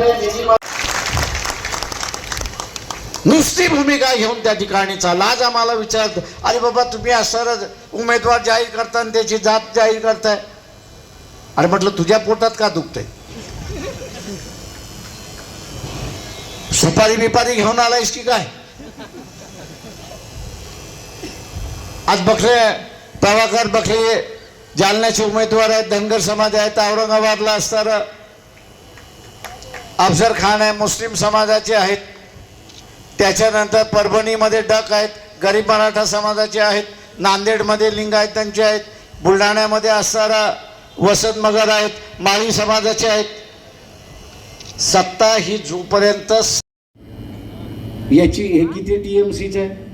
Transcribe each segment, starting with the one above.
निधी नुसती भूमिका घेऊन त्या ठिकाणी चालला. आज आम्हाला विचारत अरे बाबा तुम्ही असं उमेदवार जाहीर करता आणि त्याची जात जाहीर करताय. अरे म्हटलं तुझ्या पोटात का दुखतंय? सुपारी बिपारी घेऊन आलायस की काय? आज बखरे प्रभाकर बखरे जालन्याचे उमेदवार आहेत धनगर समाज आहेत औरंगाबादला असणारं अफजर खान आहे मुस्लिम समाजाचे आहेत. त्याच्यानंतर परभणीमध्ये डक आहेत गरीब मराठा समाजाचे आहेत नांदेडमध्ये लिंगायतांचे आहेत बुलढाण्यामध्ये असणारा वसंत मगर आहेत माळी समाजाचे आहेत. सत्ता ही जोपर्यंत याची हे किती टीएमसीचे आहे?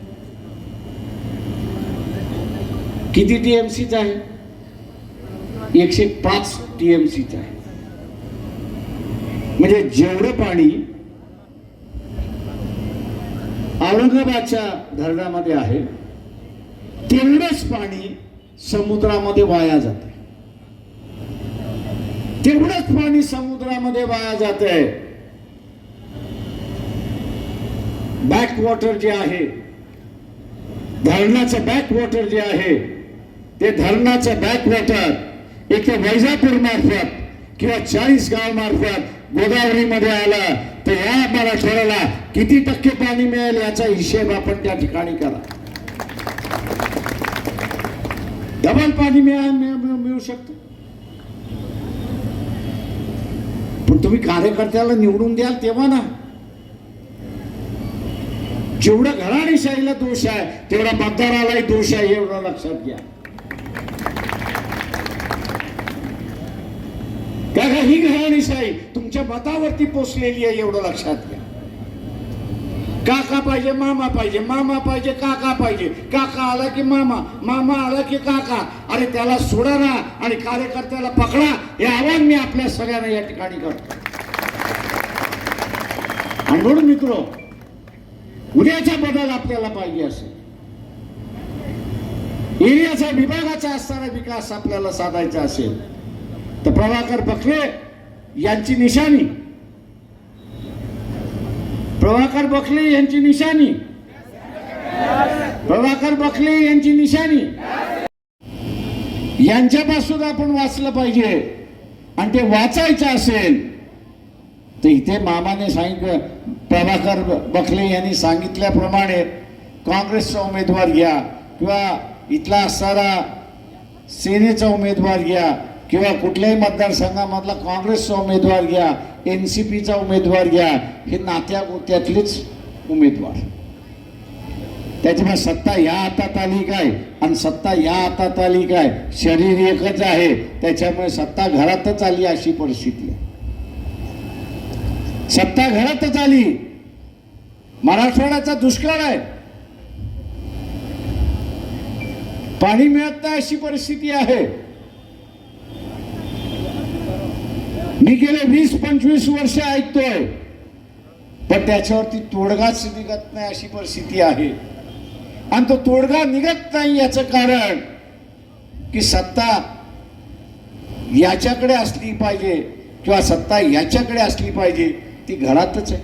किती टीएमसीचं आहे? एकशे पाच टीएमसीचं आहे. म्हणजे जेवढं पाणी औरंगाबादच्या धरणामध्ये आहे तेवढंच पाणी समुद्रामध्ये वाया जाते. तेवढंच पाणी समुद्रामध्ये वाया जाते. बॅक वॉटर जे आहे धरणाचं बॅक वॉटर जे आहे ते धरणाचं बॅक वॉटर एक वैजापूर मार्फत किंवा चाळीस गाव मार्फत गोदावरीमध्ये आला तर या मराठवाड्याला किती टक्के पाणी मिळेल याचा हिशेब आपण त्या ठिकाणी करा डबल पाणी मिळू शकत. पण तुम्ही कार्यकर्त्याला निवडून द्याल तेव्हा ना. जेवढं घराणेशाहीला दोष आहे तेवढा मतदारालाही दोष आहे एवढं लक्षात घ्या. त्या ही घराणीशाही तुमच्या मतावरती पोचलेली आहे एवढं लक्षात घ्या. काका पाहिजे मामा पाहिजे मामा पाहिजे काका पाहिजे. काका आला की मामा मामा आला की काका. अरे त्याला सोडा ना आणि कार्यकर्त्याला पकडा. हे आव्हान मी आपल्या सगळ्यांना या ठिकाणी करतो. आणि म्हणून मित्र उद्याचा बदल आपल्याला पाहिजे असेल. एरियाचा विभागाचा असणारा विकास आपल्याला साधायचा असेल. तर प्रभाकर बखले यांची निशाणी. प्रभाकर बखले यांची निशाणी. प्रभाकर बखले यांची निशाणी. यांच्यापासून आपण वाचलं पाहिजे. आणि ते वाचायचं असेल तर इथे मामाने सांगितलं प्रभाकर बखले यांनी सांगितल्याप्रमाणे काँग्रेसचा उमेदवार घ्या किंवा इथला असणारा सेनेचा उमेदवार घ्या. किंवा कुठल्याही मतदारसंघामधला काँग्रेसचा उमेदवार घ्या एन सी पीचा उमेदवार घ्या हे नात्या गोत्यातलेच उमेदवार. त्याच्यामुळे सत्ता या हातात आली काय? आणि सत्ता या हातात आली काय? शरीर एकच आहे. त्याच्यामुळे सत्ता घरातच आली अशी परिस्थिती आहे. सत्ता घरातच आली. मराठवाड्याचा दुष्काळ आहे. पाणी मिळत नाही अशी परिस्थिती आहे. मी गेले वीस पंचवीस वर्ष ऐकतोय. पण त्याच्यावरती तोडगाच निघत नाही अशी परिस्थिती आहे. आणि तो तोडगा निघत नाही याचं कारण की सत्ता याच्याकडे असली पाहिजे किंवा सत्ता याच्याकडे असली पाहिजे ती घरातच आहे.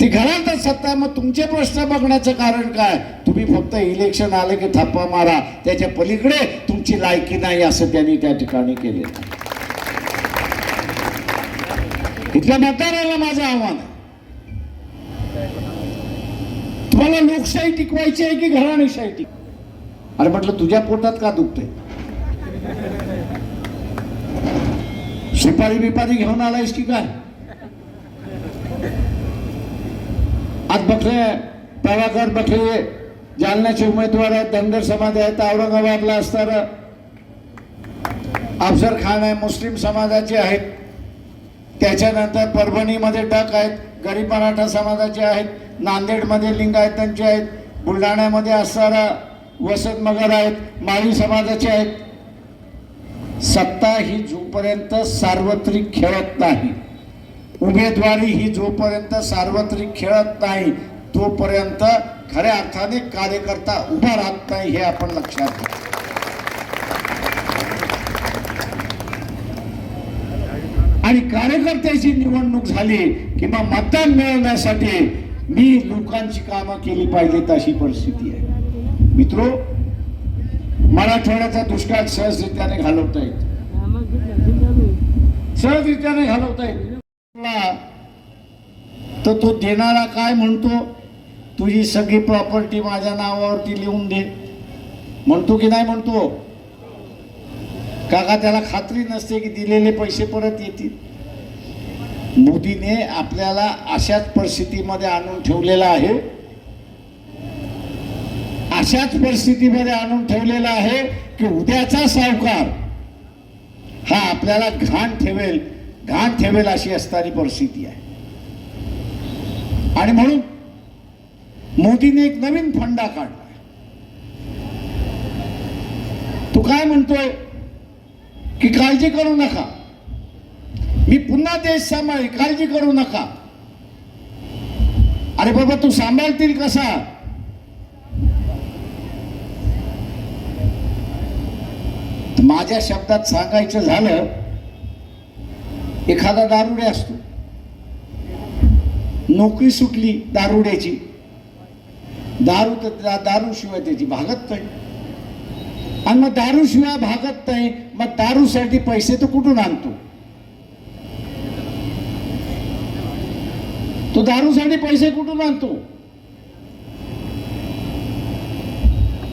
ती घरातच सत्ता. मग तुमचे प्रश्न बघण्याचं कारण काय? तुम्ही फक्त इलेक्शन आले की थप्पा मारा. त्याच्या पलीकडे तुमची लायकी नाही असं त्यांनी त्या ठिकाणी केले. इथल्या मतदाराला माझं आव्हान आहे. तुम्हाला लोकशाही टिकवायची आहे की घराणीशाही टिक अरे म्हटलं तुझ्या पोटात का दुखतंय? सुपारी बिपारी घेऊन आलायस की काय? आज बखले प्रभाकर बखले जालन्याचे उमेदवार आहेत धनगर समाज आहेत औरंगाबादला असणार अफजल खान आहे मुस्लिम समाजाचे आहेत. त्याच्यानंतर परभणीमध्ये टक आहेत गरीब मराठा समाजाचे आहेत नांदेडमध्ये लिंगायतांचे आहेत बुलढाण्यामध्ये असणारा वसंत मगर आहेत माळी समाजाचे आहेत. सत्ता ही जोपर्यंत सार्वत्रिक खेळत नाही उमेदवारी ही जोपर्यंत सार्वत्रिक खेळत नाही तोपर्यंत खऱ्या अर्थाने कार्यकर्ता उभा राहत नाही हे आपण लक्षात घ्या आणि कार्यकर्त्याची निवडणूक झाली किंवा मतदान मिळवण्यासाठी मी लोकांची कामं केली पाहिजेत अशी परिस्थिती आहे. मित्रो मराठवाड्याचा दुष्काळ सहजरित्याने घालवता येत सहजरित्याने घालवता येत तर तो देणारा काय म्हणतो? तुझी सगळी प्रॉपर्टी माझ्या नावावरती लिहून दे. म्हणतो की नाही म्हणतो? काका त्याला खात्री नसते की दिलेले पैसे परत येतील. मोदीने आपल्याला अशाच परिस्थितीमध्ये आणून ठेवलेला आहे. अशाच परिस्थितीमध्ये आणून ठेवलेला आहे की उद्याचा सावकार हा आपल्याला घाण ठेवेल घाण ठेवेल अशी असणारी परिस्थिती आहे. आणि म्हणून मोदीने एक नवीन फंडा काढला तू काय म्हणतोय? की काळजी करू नका. मी पुन्हा देश सांभाळी काळजी करू नका. अरे बाबा तू सांभाळतील कसा? माझ्या शब्दात सांगायचं झालं एखादा दारुडे असतो. नोकरी सुटली दारुड्याची. दारू तर दारू शिवाय त्याची भागत नाही. आणि मग दारू शिवाय भागत नाही मग दारूसाठी पैसे तो कुठून आणतो? तो दारूसाठी पैसे कुठून आणतो?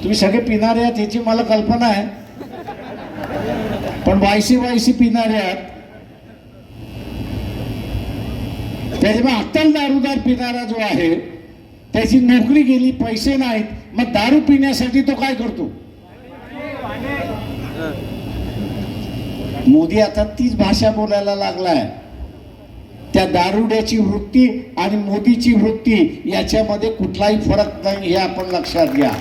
तुम्ही सगळे पिणारे आहात याची मला कल्पना आहे. पण वायसी वायसी पिणारे आहात. त्याच्यामुळे अक्कल दारूदार पिणारा जो आहे त्याची नोकरी गेली पैसे नाहीत मग दारू पिण्यासाठी तो काय करतो? मोदी आता तीच भाषा बोलायला लागलाय. त्या दारुड्याची वृत्ती आणि मोदीची वृत्ती याच्यामध्ये कुठलाही फरक नाही हे आपण लक्षात घ्या.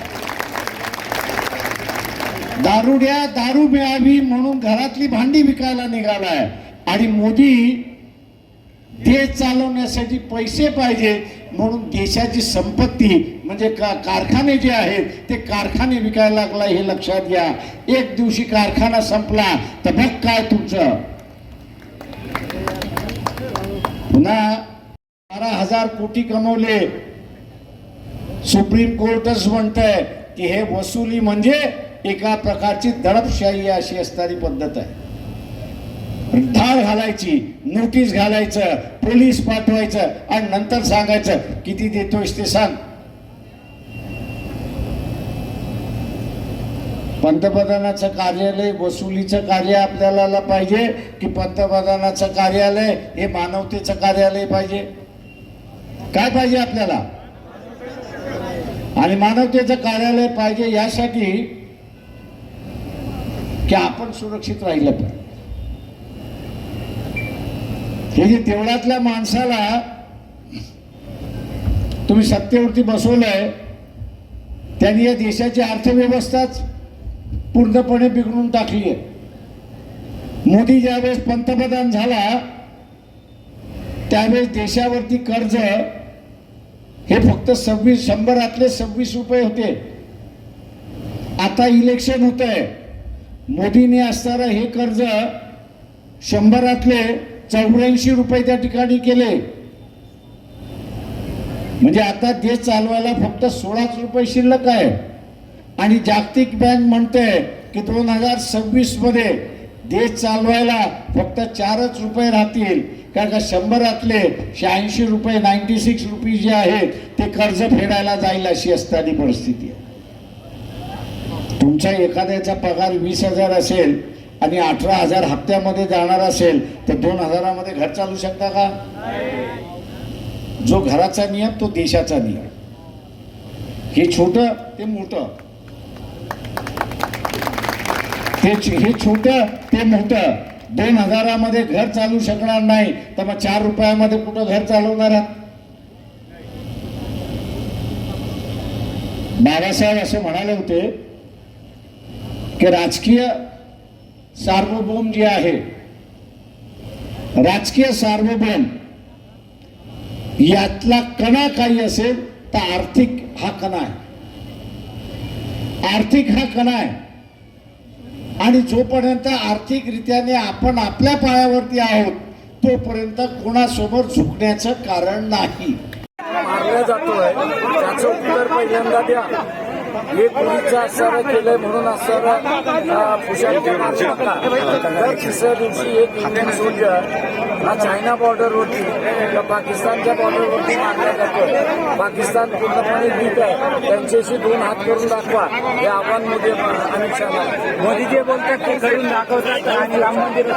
दारुड्या दारू मिळावी म्हणून घरातली भांडी विकायला निघालाय. आणि मोदी ते चालवण्यासाठी पैसे पाहिजे म्हणून देशाची संपत्ती म्हणजे का कारखाने जे आहेत ते कारखाने विकायला लागला हे लक्षात घ्या. एक दिवशी कारखाना संपला तर बघ काय तुमचं? पुन्हा बारा हजार कोटी कमवले. सुप्रीम कोर्टच म्हणतंय की हे वसुली म्हणजे एका प्रकारची दडपशाही अशी असणारी पद्धत आहे. धाड घालायची नोटीस घालायचं पोलीस पाठवायचं आणि नंतर सांगायचं किती देतोयस ते सांग. पंतप्रधानाचं कार्यालय वसुलीचं कार्य आपल्याला पाहिजे की पंतप्रधानाचं कार्यालय हे मानवतेचं कार्यालय पाहिजे? काय पाहिजे आपल्याला? आणि मानवतेचं कार्यालय पाहिजे यासाठी की आपण सुरक्षित राहिलं पाहिजे. हे जे तेवढ्यातल्या माणसाला तुम्ही सत्तेवरती बसवलंय त्यांनी या देशाची अर्थव्यवस्थाच पूर्णपणे बिघडून टाकली आहे. मोदी ज्यावेळेस पंतप्रधान झाला त्यावेळेस देशावरती कर्ज हे फक्त सव्वीस शंभरातले सव्वीस रुपये होते. आता इलेक्शन होत आहे मोदीने असणारं हे कर्ज शंभरातले चौऱ्याऐंशी रुपये त्या ठिकाणी केले. म्हणजे आता देश चालवायला फक्त सोळाच रुपये शिल्लक आहे. आणि जागतिक बँक म्हणते की दोन हजार सव्वीसमध्ये देश चालवायला फक्त चारच रुपये राहतील. कारण का शंभरातले शहाऐंशी रुपये नाईन्टी सिक्स रुपीज जे आहेत ते कर्ज फेडायला जाईल अशी असताना परिस्थिती आहे. तुमचा एखाद्याचा पगार वीस हजार असेल आणि अठरा हजार हप्त्यामध्ये जाणार असेल तर दोन हजारामध्ये घर चालू शकता का? जो घराचा नियम तो देशाचा नियम. हे छोट ते मोठं. हे हे छोट ते मोठं. दोन हजारामध्ये घर चालू शकणार नाही. तर मग चार रुपयामध्ये कुठं घर चालवणार बाबासाहेब असे म्हणाले होते की राजकीय सार्वभौम जे आहे राजकीय सार्वभौम यातला कणा काही असेल तर आर्थिक हा कणा आहे. आर्थिक हा कणा आहे. आणि जोपर्यंत आर्थिकरित्याने आपण आपल्या पायावरती आहोत तोपर्यंत कोणासोबत झुकण्याचं कारण नाही. मारल्या जातोय. त्याचं उत्तर पहिल्यांदा द्या. हे पोलीसचं असणारं केलंय म्हणून असणारं पुशांचे दर तिसऱ्या दिवशी एक इंडियन सोल्जर हा चायना बॉर्डरवरती किंवा पाकिस्तानच्या बॉर्डरवरती मारला जातो पाकिस्तान पूर्णपणे वीक आहे. त्यांच्याशी दोन हात करून दाखवा. हे आव्हान मोदी अमित शहाला मोदी जे बोलतात ते करून दाखवतात आणि राम मंदिर